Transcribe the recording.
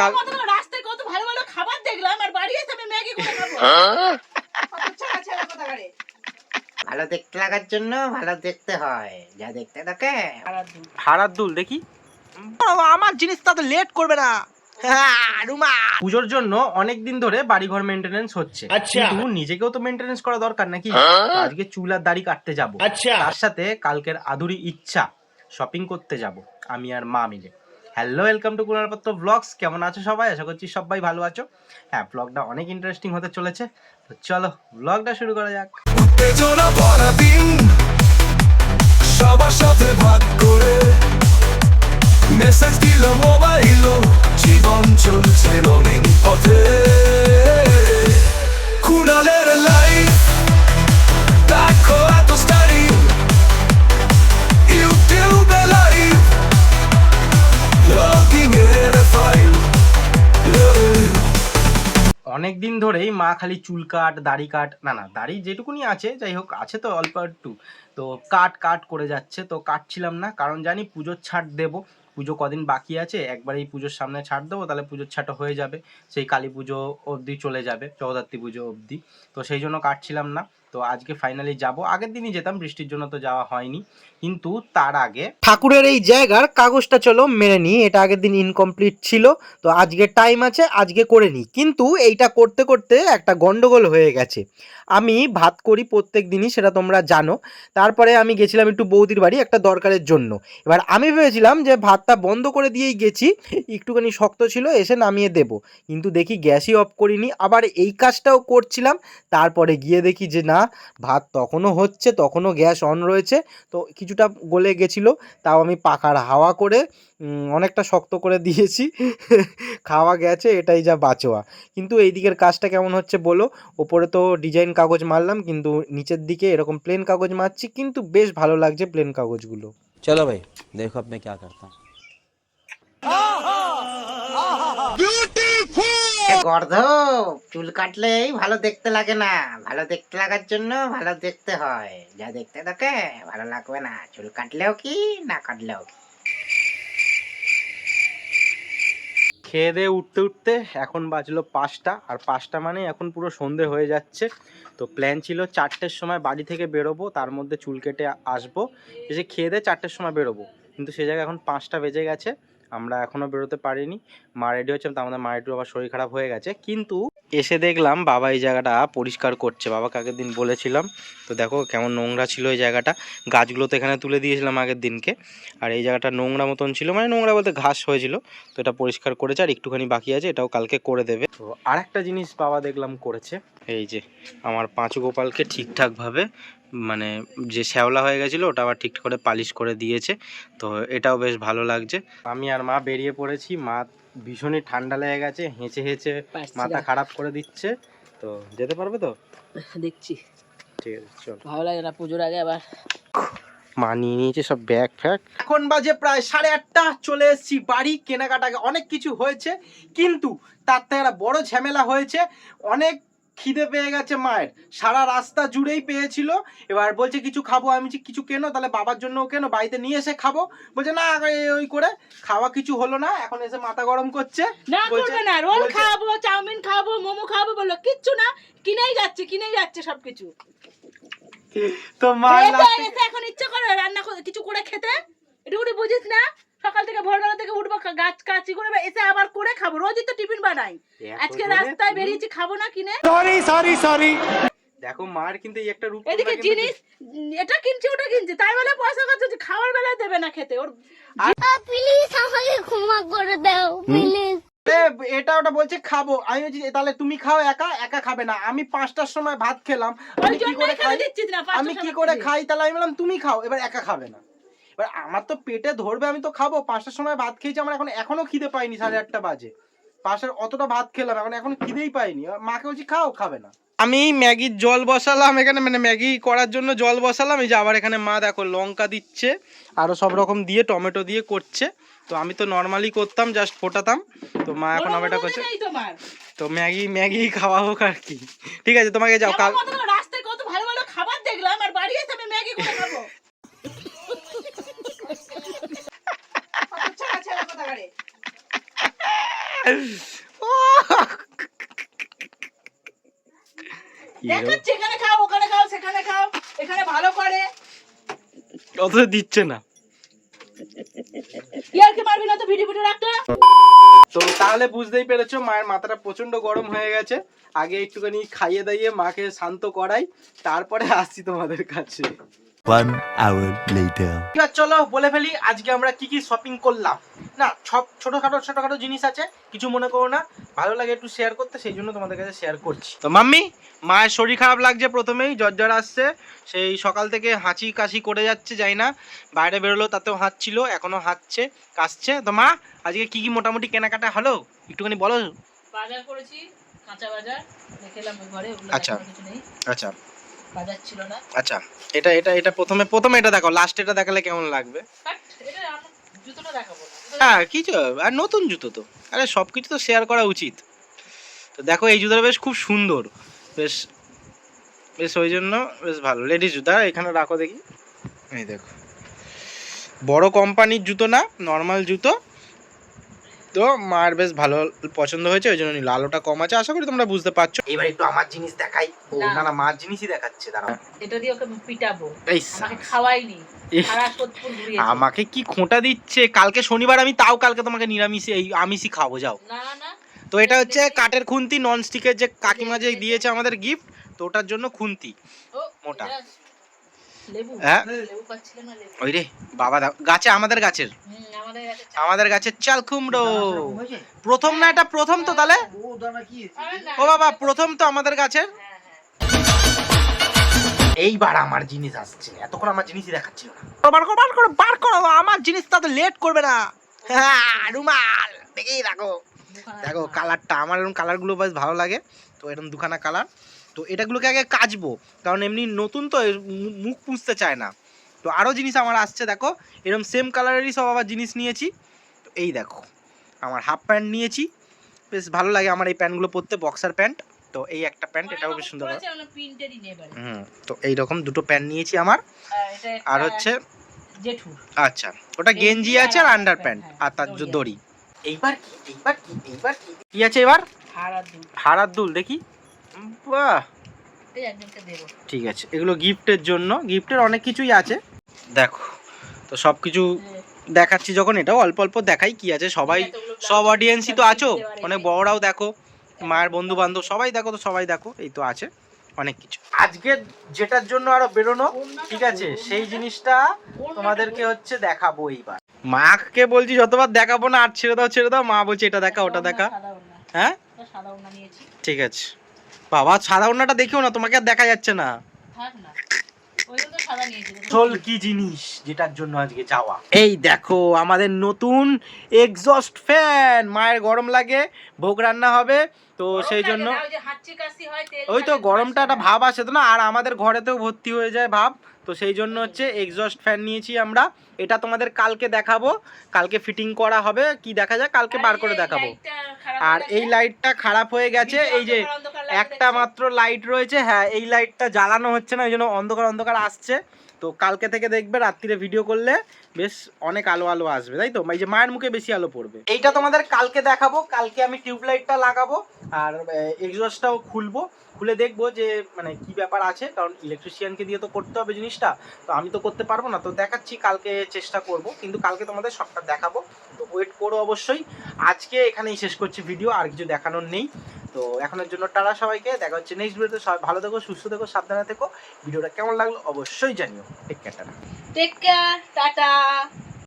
কাল আমার মতো রাস্তায় কত ভালো ভালো খাবার দেখলাম আর বাড়ি এসে আমি ম্যাগি করে খাব। কত ছাড়া ছাড়া কথা গাড়ি ভালো দেখতে লাগার জন্য ভালো দেখতে হয় যা দেখতে থাকে। হারার দুল দেখি। আমার জিনিসটা তো লেট করবে না। হ্যাঁ, পুজোর জন্য অনেক দিন ধরে বাড়িঘর মেনটেনেন্স হচ্ছে। কিন্তু নিজেকেও তো মেনটেনেন্স করা দরকার নাকি? আজকে চুল আর দাড়ি কাটতে যাব। তার সাথে কালকের আদুরি ইচ্ছা শপিং করতে যাব আমি আর মা মিলে। হ্যালো ওয়েলকাম টু কুনারপত্র ব্লগস কেমন আছো সবাই? আশা করছি সবাই ভালো আছো। হ্যাঁ ব্লগটা অনেক ইন্টারেস্টিং হতে চলেছে। তো চলো ব্লগটা শুরু করা যাক। সবার সাথে ভাগ করে মেসেজ দিল মোবাইল জীবন চলছে পথে। লাইফ অনেক দিন ধরেই মা খালি চুল কাট, দাড়ি কাট, না না, দাড়ি যেটুকুনি আছে, যাই হোক, আছে তো অল্প একটু। তো কাট কাট করে যাচ্ছে, তো কাটছিলাম না, কারণ জানি পুজোর ছাড় দেবো। পুজো কদিন বাকি আছে একবার এই পুজোর সামনে ছাড় দেবো, তাহলে পুজোর ছাড়টা হয়ে যাবে। সেই কালী পুজো অবধি চলে যাবে, জগদ্ধাত্রী পুজো অবধি। তো সেই জন্য কাটছিলাম না, তো আজকে ফাইনালি যাব। আগের দিনই যেতাম, বৃষ্টির জন্য তো যাওয়া হয়নি। কিন্তু তার আগে ঠাকুরের এই জায়গার কাগজটা চলো মেনে নিই, এটা আগের দিন ইনকমপ্লিট ছিল, তো আজকে টাইম আছে, আজকে করে নিই। কিন্তু এইটা করতে করতে একটা গন্ডগোল হয়ে গেছে। আমি ভাত করি প্রত্যেক দিনই, সেটা তোমরা জানো। তারপরে আমি গেছিলাম একটু বৌদির বাড়ি একটা দরকারের জন্য। এবার আমি ভেবেছিলাম যে ভাতটা বন্ধ করে দিয়েই গেছি, একটুখানি শক্ত ছিল, এসে নামিয়ে দেব। কিন্তু দেখি গ্যাসই অফ করিনি, আবার এই কাজটাও করছিলাম, তারপরে গিয়ে দেখি যে না, ভাত তখনও হচ্ছে, তখনও গ্যাস অন রয়েছে, তো কিছুটা গলে গেছিলো তাও আমি পাখার হাওয়া করে উম, অনেকটা শক্ত করে দিয়েছি খাওয়া গেছে এটাই যা বাঁচোয়া কিন্তু এই দিকের কাজটা কেমন হচ্ছে বলো ওপরে তো ডিজাইন কাগজ মারলাম কিন্তু নিচের দিকে এরকম প্লেন কাগজ মারছি কিন্তু বেশ ভালো লাগছে প্লেন কাগজগুলো चलो भाई देखो अब मैं क्या करता हूँ এ গর্ধ চুল কাটলেই ভালো দেখতে লাগে না। ভালো দেখতে লাগার জন্য ভালো দেখতে হয়। যা দেখতে থাকে ভালো লাগবে না। চুল কাটলেও কি, না কাটলেও কি? খেয়ে দিয়ে উঠতে উঠতে এখন বাজলো পাঁচটা। আর পাঁচটা মানে এখন পুরো সন্ধে হয়ে যাচ্ছে। তো প্ল্যান ছিল চারটের সময় বাড়ি থেকে বেরোবো, তার মধ্যে চুল কেটে আসব। এসে খেয়ে দিয়ে চারটের সময় বেরোবো। কিন্তু সে জায়গায় এখন পাঁচটা বেজে গেছে। আমরা এখনও বেরোতে পারিনি। মা রেডি হচ্ছে তো আমাদের মায়ের একটু আবার শরীর খারাপ হয়ে গেছে। কিন্তু এসে দেখলাম বাবা এই জায়গাটা পরিষ্কার করছে। বাবাকে আগের দিন বলেছিলাম, তো দেখো কেমন নোংরা ছিল এই জায়গাটা। গাছগুলো তো এখানে তুলে দিয়েছিলাম আগের দিনকে। আর এই জায়গাটা নোংরা মতন ছিল মানে নোংরা বলতে ঘাস হয়েছিল। তো এটা পরিষ্কার করেছে, আর একটুখানি বাকি আছে, এটাও কালকে করে দেবে। তো আর একটা জিনিস বাবা দেখলাম করেছে। এই যে, আমার পাঁচু গোপালকে ঠিকঠাকভাবে মানে যে শ্যাওলা হয়ে গেছিল ওটা আবার ঠিক করে পালিশ করে দিয়েছে। তো এটাও বেশ ভালো লাগছে। আমি আর মা বেরিয়ে পড়েছি। মা ভীষণই ঠান্ডা লেগে গেছে হেঁচে হেঁচে মাথা খারাপ করে দিচ্ছে। তো যেতে পারবে তো? দেখছি। ঠিক আছে চল। ভালো লাগে না পুজোর আগে আবার। মা নিয়ে নিয়েছে সব ব্যাগ ফ্যাগ। এখন বাজে প্রায় সাড়ে আটটা। চলে এসেছি বাড়ি কেনাকাটা অনেক কিছু হয়েছে। কিন্তু তার থেকে একটা বড় ঝামেলা হয়েছে। অনেক খিদে পেয়ে গেছে মায়ের। সারা রাস্তা জুড়েই পেয়েছিল। এবার বলছে কিছু খাব? আমি কিছু কেনো? তাহলে বাবার জন্যও কেনো? বাড়িতে নিয়ে এসে খাব? বলছে না ওই করে। খাওয়া কিছু হলো না। এখন এসে মাথা গরম করছে। না বলছে- করবে না। রোল খাব চাউমিন খাব মোমো খাব বলল কিচ্ছু না। কিনেই যাচ্ছে কিনেই যাচ্ছে সবকিছু। তো মা এখন ইচ্ছে করে রান্না কিছু করে খেতে। এটুকুনি বুঝিস না? সকাল থেকে ভোরবেলা থেকে উঠবো গাছ কাচি করে এসে আবার করে খাব। রোজই তো টিফিন বানাই। আজকে রাস্তায় বেরিয়েছি খাব না কিনে? সরি সরি সরি দেখো মার কিন্তু এই একটা রূপ এদিকে জিনিস এটা কিনছে ওটা কিনছে তাই বলে পয়সা খরচ হচ্ছে খাওয়ার বেলায় দেবে না খেতে। ওর প্লিজ আমাকে ক্ষমা করে দাও প্লিজ এটা ওটা বলছে খাব। আমি বলছি তাহলে তুমি খাও একা একা খাবে না। আমি পাঁচটার সময় ভাত খেলাম। আমি কি করে খাই? দিচ্ছিস না আমি কি করে খাই? তাহলে আমি বললাম তুমি খাও এবার একা খাবে না। এবার আমার তো পেটে ধরবে আমি তো খাব। পাঁচটার সময় ভাত খেয়েছি আমার এখন এখনও খিদে পাইনি সাড়ে আটটা বাজে। পাশের অতটা ভাত খেলাম এখন এখন খিদেই পাইনি। মাকে বলছি খাও খাবে না। আমি ম্যাগির জল বসালাম এখানে মানে ম্যাগি করার জন্য জল বসালাম। এই যে আবার এখানে মা দেখো লঙ্কা দিচ্ছে আরও সব রকম দিয়ে টমেটো দিয়ে করছে। তো আমি তো নর্মালি করতাম জাস্ট ফোটাতাম। তো মা এখন আবার এটা করছে। তো ম্যাগি ম্যাগি খাওয়া হোক আর কি। ঠিক আছে তোমাকে যাও কাল রাস্তায় কত ভালো ভালো খাবার দেখলাম আর বাড়ি এসে আমি ম্যাগি করে খাও ওখানে খাও সেখানে খাও এখানে ভালো করে। অথচ দিচ্ছে না। ইয়ারকে মারবি না তো ভিডিও ভিডিও রাখতো? তো তাহলে বুঝতেই পেরেছ মায়ের মাথাটা প্রচণ্ড গরম হয়ে গেছে। আগে একটুখানি খাইয়ে দাইয়ে মাকে শান্ত করাই তারপরে আসছি তোমাদের কাছে। One hour later. এবার চলো বলে ফেলি আজকে আমরা কি কি শপিং করলাম। না সব ছোটখাটো ছোটখাটো জিনিস আছে কিছু মনে করো না ভালো লাগে একটু শেয়ার করতে সেই জন্য তোমাদের কাছে শেয়ার করছি। তো মাম্মি মায়ের শরীর খারাপ লাগছে প্রথমেই জ্বর জ্বর আসছে সেই সকাল থেকে হাঁচি কাশি করে যাচ্ছে যাই না বাইরে বেরোলো তাতেও হাঁচছিল এখনও হাঁচছে কাশছে। তো মা আজকে কি কি মোটামুটি কেনাকাটা হলো? একটুখানি বলো। বাজার করেছি কাঁচা বাজার ওই ঘরে আচ্ছা। আচ্ছা। বাজার ছিল না। আচ্ছা এটা এটা এটা প্রথমে প্রথমে এটা দেখো লাস্ট এটা দেখালে কেমন লাগবে? এটা জুতোটা দেখাবো। হ্যাঁ কিছু আর নতুন জুতো তো। আরে সব কিছু তো শেয়ার করা উচিত। তো দেখো এই জুতোটা বেশ খুব সুন্দর। বেশ বেশ ওই জন্য বেশ ভালো। লেডিস জুতা এখানে রাখো দেখি। এই দেখো। বড় কোম্পানির জুতো না নর্মাল জুতো। তো মার বেশ ভালো পছন্দ হয়েছে ওই জন্য নিল আলোটা কম আছে। আশা করি তোমরা বুঝতে পারছ। এবার একটু আমার জিনিস দেখাই। ও না। না মার জিনিসই দেখাচ্ছে দাঁড়াও। এটা দিয়ে ওকে পিটাবো। এই আমাকে খাওয়াইনি। আমাকে কি খোঁটা দিচ্ছে? কালকে শনিবার আমি তাও কালকে তোমাকে নিরামিষই এই আমিষই খাব যাও। না না তো এটা হচ্ছে কাঠের খুন্তি নন স্টিকের যে কাকিমা যে দিয়েছে আমাদের গিফট তো ওটার জন্য খুন্তি মোটা। হ্যাঁ? ওই রে বাবা গাছে আমাদের গাছের। আমাদের গাছের চাল। কুমড়ো। প্রথম না এটা প্রথম তো তাহলে? ও বাবা প্রথম তো আমাদের গাছের? হ্যাঁ, হ্যাঁ। এইবার আমার জিনিস আসছে। এতক্ষণ আমার জিনিসই দেখাচ্ছিল না। বার করো বার করো বার করো আমার জিনিস তো লেট করবে না। হ্যাঁ রুমাল দেখেই রাখো। দেখো কালারটা আমার এরকম কালারগুলো বেশ ভালো লাগে। তো এরকম দুখানা কালার তো এটাগুলোকে আগে কাচবো। কারণ এমনি নতুন তো মুখ পুষতে চায় না। তো আরও জিনিস আমার আসছে দেখো। এরকম সেম কালারেরই সব আবার জিনিস নিয়েছি। তো এই দেখো আমার হাফ প্যান্ট নিয়েছি। বেশ ভালো লাগে আমার এই প্যান্টগুলো পরতে বক্সার প্যান্ট তো এই একটা প্যান্ট এটাও বেশ সুন্দর এবারে। হুম তো এইরকম দুটো প্যান্ট নিয়েছি আমার। আর একটা আর হচ্ছে আচ্ছা ওটা গেঞ্জি আছে আর আন্ডার প্যান্ট হ্যাঁ, আর তার দড়ি দড়ি। এইবার কি এইবার কি এইবার কি কি আছে এবার? হারা দুল। হারার দুল দেখি। বাহ। ঠিক আছে এগুলো গিফটের জন্য গিফটের অনেক কিছুই আছে। দেখো তো সব কিছু দেখাচ্ছি যখন এটাও অল্প অল্প দেখাই কি আছে। সবাই সব অডিয়েন্সই তো আছো? অনেক বড়রাও দেখো মায়ের বন্ধু বান্ধব সবাই দেখো তো সবাই দেখো এই তো আছে অনেক কিছু। আজকে যেটার জন্য আরও বেরোনো ঠিক আছে সেই জিনিসটা তোমাদেরকে হচ্ছে দেখাবো এইবার। মাকে বলছি যতবার দেখাবো না আর ছেড়ে দাও ছেড়ে দাও মা বলছে এটা দেখা ওটা দেখা। হ্যাঁ? ঠিক আছে। বাবা সাদা ওড়নাটা দেখিও না তোমাকে আর দেখা যাচ্ছে না। আসল কি জিনিস যেটার জন্য আজকে যাওয়া? এই দেখো আমাদের নতুন এক্সস্ট ফ্যান মায়ের গরম লাগে ভোগ রান্না হবে তো সেই জন্য ওই তো গরমটা একটা ভাব আসে তো না আর আমাদের ঘরেতেও ভর্তি হয়ে যায় ভাব। তো সেই জন্য হচ্ছে এক্সস্ট ফ্যান নিয়েছি আমরা। এটা তোমাদের কালকে দেখাবো। কালকে ফিটিং করা হবে কি দেখা যায় কালকে বার করে দেখাবো। আর এই লাইটটা খারাপ হয়ে গেছে এই যে একটা মাত্র লাইট রয়েছে হ্যাঁ এই লাইটটা জ্বালানো হচ্ছে না ওই জন্য অন্ধকার অন্ধকার আসছে। তো কালকে থেকে দেখবে রাত্রিরে ভিডিও করলে বেশ অনেক আলো আলো আসবে তাই তো? এই যে মায়ের মুখে বেশি আলো পড়বে। এইটা তোমাদের কালকে দেখাবো কালকে আমি টিউবলাইটটা লাগাবো। আর এক্সস্টটাও খুলবো। খুলে দেখব যে মানে কি ব্যাপার আছে, কারণ ইলেকট্রিশিয়ানকে দিয়ে তো করতে হবে জিনিসটা, তো আমি তো করতে পারব না, তো দেখাচ্ছি, কালকে চেষ্টা করব, কিন্তু কালকে তোমাদের সবটা দেখাবো। তো ওয়েট করো অবশ্যই। আজকে এখানেই শেষ করছি ভিডিও আর কিছু দেখানোর নেই। তো এখনের জন্য টাটা সবাইকে, দেখা হচ্ছে নেক্সট ভিডিওতে সবাই ভালো থেকো, সুস্থ থেকো, সাবধানে থেকো। ভিডিওটা কেমন লাগল অবশ্যই জানিও। Take care tata. Take care tata.